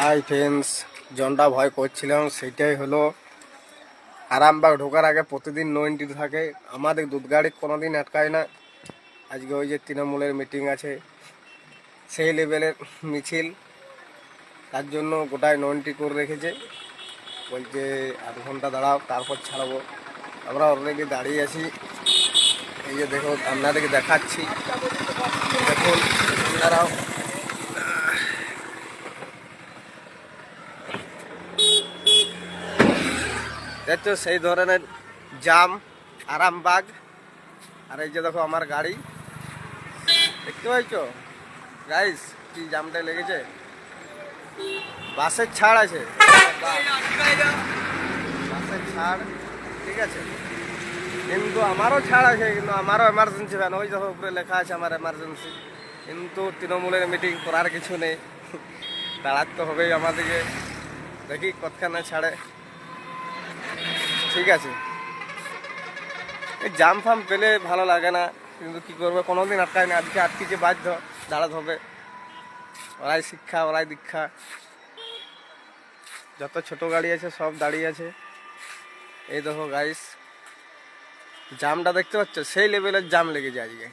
Hi friends জনটা ভয় করছিলাম সেটাই হলো, আরামবাগ ঢোকার আগে প্রতিদিন নো এন্ট্রি থাকে, আমাদের দুধ গাড়ি কোনোদিন আটকায় না। আজকে ওই যে তৃণমূলের মিটিং আছে, সেই লেভেলের মিছিল, তার জন্য গোটায় নো এন্ট্রি করে রেখেছে। বলছে, আধ ঘণ্টা দাঁড়াও, তারপর ছাড়াবো। আমরা অলরেডি দাঁড়িয়ে আছি। এই যে দেখো, আপনাদেরকে দেখাচ্ছি। দেখুন দাঁড়াও দেখছ, সেই ধরনের জাম, আরামবাগ। আর এই যে দেখো আমার গাড়ি। দেখতে পাইছো? গাইস কি জামটা লেগেছে? বাসের ছাড় আছে। বাসের ছাড়, ঠিক আছে। কিন্তু আমারও ছাড় আছে, কিন্তু আমারও এমার্জেন্সি ভ্যান ওই দেখো, উপরে লেখা আছে আমার এমার্জেন্সি কিন্তু তৃণমূলের মিটিং করার কিছু নেই। দাঁড়াতে হবেই আমাদেরকে। দেখি কতখানে ছাড়ে। ঠিক আছে। এই জাম ফাম পেলে ভালো লাগে না, কিন্তু কি করবে? কোনোদিন আটকায় না, আজকে আটকেছে বাধ্য, দাঁড়াতে হবে। ওরাই শিক্ষা, ওরাই দীক্ষা। যত ছোট গাড়ি আছে, সব দাঁড়িয়ে আছে। এই দেখো গাইস জামটা দেখতে পাচ্ছ? সেই লেভেলের জাম লেগেছে আজকে।